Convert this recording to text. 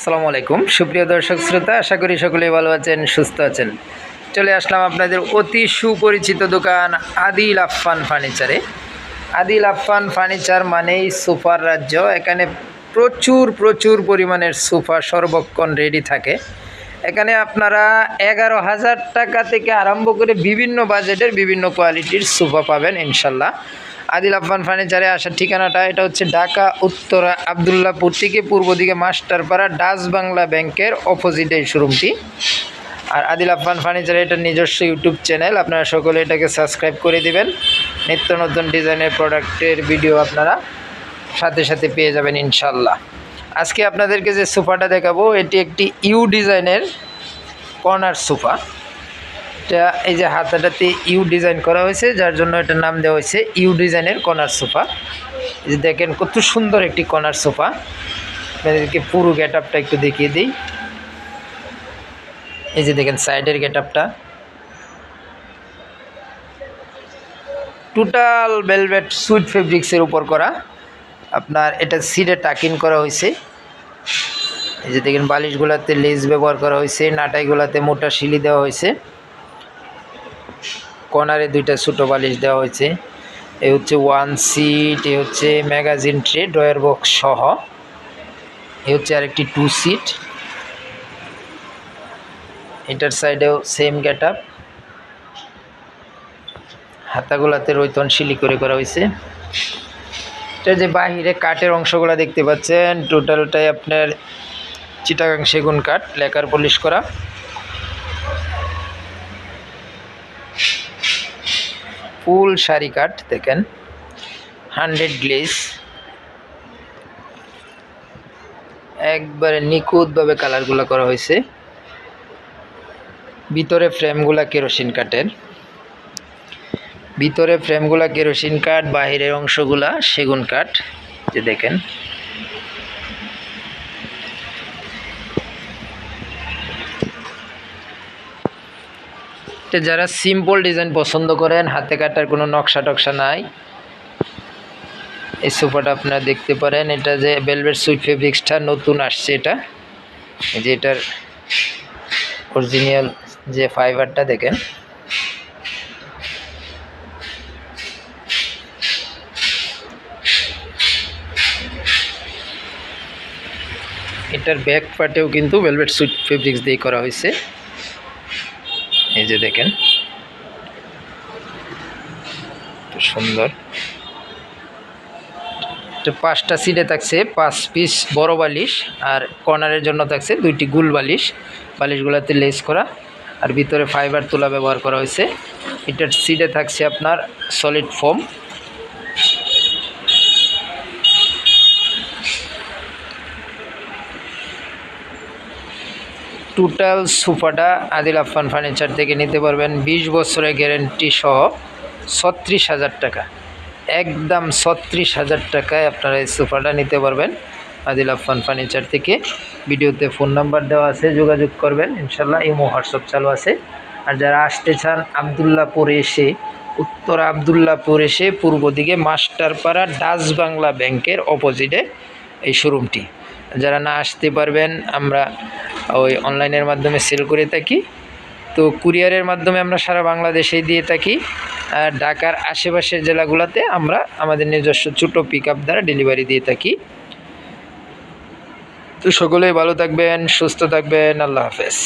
আসসালামু আলাইকুম। সুপ্রিয় দর্শক শ্রোতা, আশা করি সকলেই ভালো আছেন, সুস্থ আছেন। চলে আসলাম আপনাদের অতি সুপরিচিত দোকান, আদিল আফফান ফার্নিচারে। আদিল আফফান ফার্নিচার মানেই সোফার রাজ্য। এখানে প্রচুর প্রচুর পরিমাণের সোফা সর্বক্ষণ রেডি থাকে। এখানে আপনারা এগারো হাজার টাকা থেকে আরম্ভ করে বিভিন্ন বাজেটের বিভিন্ন কোয়ালিটির সোফা পাবেন, ইনশাল্লাহ। আদিল আফফান ফার্নিচারে আসার ঠিকানাটা, এটা হচ্ছে ঢাকা, উত্তরা আবদুল্লাপুর থেকে পূর্ব দিকে মাস্টারপাড়া, ডাচ বাংলা ব্যাংকের অপোজিটে এই শোরুমটি আর আদিল আফফান ফার্নিচারে এটা নিজস্ব ইউটিউব চ্যানেল, আপনারা সকলে এটাকে সাবস্ক্রাইব করে দিবেন। নিত্য নতুন ডিজাইনের প্রোডাক্টের ভিডিও আপনারা সাথে সাথে পেয়ে যাবেন ইনশাল্লাহ আজকে আপনাদেরকে যে সোফাটা দেখাবো, এটি একটি ইউ ডিজাইনের কর্নার সোফা। এটা এই যে হাতাটাতে ইউ ডিজাইন করা হয়েছে, যার জন্য এটার নাম দেওয়া হয়েছে ইউ ডিজাইনের কর্নার সোফা। যে দেখেন কত সুন্দর একটি কর্নার সোফা। আপনাদেরকে পুরো গেট আপটা একটু দেখিয়ে দিই। এই যে দেখেন সাইডের গেট আপটা টোটাল ভেলভেট সুইট ফেব্রিক্সের উপর করা। আপনার এটা সিডে টাকিন করা হয়েছে। এই যে দেখেন বালিশগুলোতে লেস ব্যবহার করা হয়েছে, নাটাইগুলোতে মোটা শিলি দেওয়া হয়েছে। কর্নারে দুইটা ছোটো বালিশ দেওয়া হয়েছে। এ হচ্ছে ওয়ান সিট, এ হচ্ছে ম্যাগাজিন ট্রে, ড্রয়ার বক্স সহ। এ হচ্ছে আরেকটি টু সিট। এটার সাইডেও সেম গেট আপ হাতাগুলাতে রৈতন শিলি করে করা হয়েছে। এটা যে বাহিরে কাঠের অংশগুলো দেখতে পাচ্ছেন, টোটালটাই আপনার চিটাগাং সেগুন কাঠ, লেকার পলিশ করা। ফুল শাড়ি কাঠ দেখেন। হান্ড্রেড গ্লেস একবারে নিখুঁতভাবে কালারগুলো করা হয়েছে। ভিতরে ফ্রেমগুলা কেরোসিন কাঠের ভিতরে ফ্রেমগুলা কেরোসিন কাঠ বাহিরের অংশগুলা সেগুন কাঠ যে দেখেন। এটা যারা সিম্পল ডিজাইন পছন্দ করেন, হাতে কাটার কোনো নকশা টকশা নাই। এই সোফাটা আপনারা দেখতে পারেন, এটা যে বেলভেট সুইট ফেব্রিক্সটা নতুন আসছে এটা। যে এটার অরিজিনাল যে ফাইবারটা দেখেন। এটার ব্যাক পার্টেও কিন্তু ভেলভেট সুইট ফেব্রিক্স দিয়ে করা হয়েছে। এই যে দেখেন। সুন্দর। পাঁচটা সিটে থাকছে, পাঁচ পিস বড় বালিশ আর কর্নারের জন্য থাকছে দুইটি গুল বালিশ। বালিশগুলোতে লেস করা আর ভিতরে ফাইবার তোলা ব্যবহার করা হয়েছে। এটার সিটে থাকছে আপনার সলিড ফোম টোটাল সোফাটা আদিল আফফান ফার্নিচার থেকে নিতে পারবেন বিশ বছরের গ্যারেন্টি সহ ছত্রিশ হাজার টাকা। একদম ছত্রিশ হাজার টাকায় আপনারা এই সোফাটা নিতে পারবেন আদিল আফফান ফার্নিচার থেকে। ভিডিওতে ফোন নাম্বার দেওয়া আছে, যোগাযোগ করবেন। ইনশাল্লাহ ইমো, হোয়াটসঅ্যাপ চালু আছে। আর যারা আসতে চান আবদুল্লাপুরে এসে, উত্তর আবদুল্লাপুর এসে পূর্ব দিকে মাস্টারপাড়া ডাচ বাংলা ব্যাংকের অপোজিটে এই শোরুমটি। যারা না আসতে পারবেন, আমরা ওই অনলাইনের মাধ্যমে সেল করে থাকি। তো কুরিয়ারের মাধ্যমে আমরা সারা বাংলাদেশেই দিয়ে থাকি। আর ঢাকার আশেপাশের জেলাগুলোতে আমরা আমাদের নিজস্ব ছোটো পিক আপ দ্বারা ডেলিভারি দিয়ে থাকি। তো সকলেই ভালো থাকবেন, সুস্থ থাকবেন, আল্লাহ হাফেজ।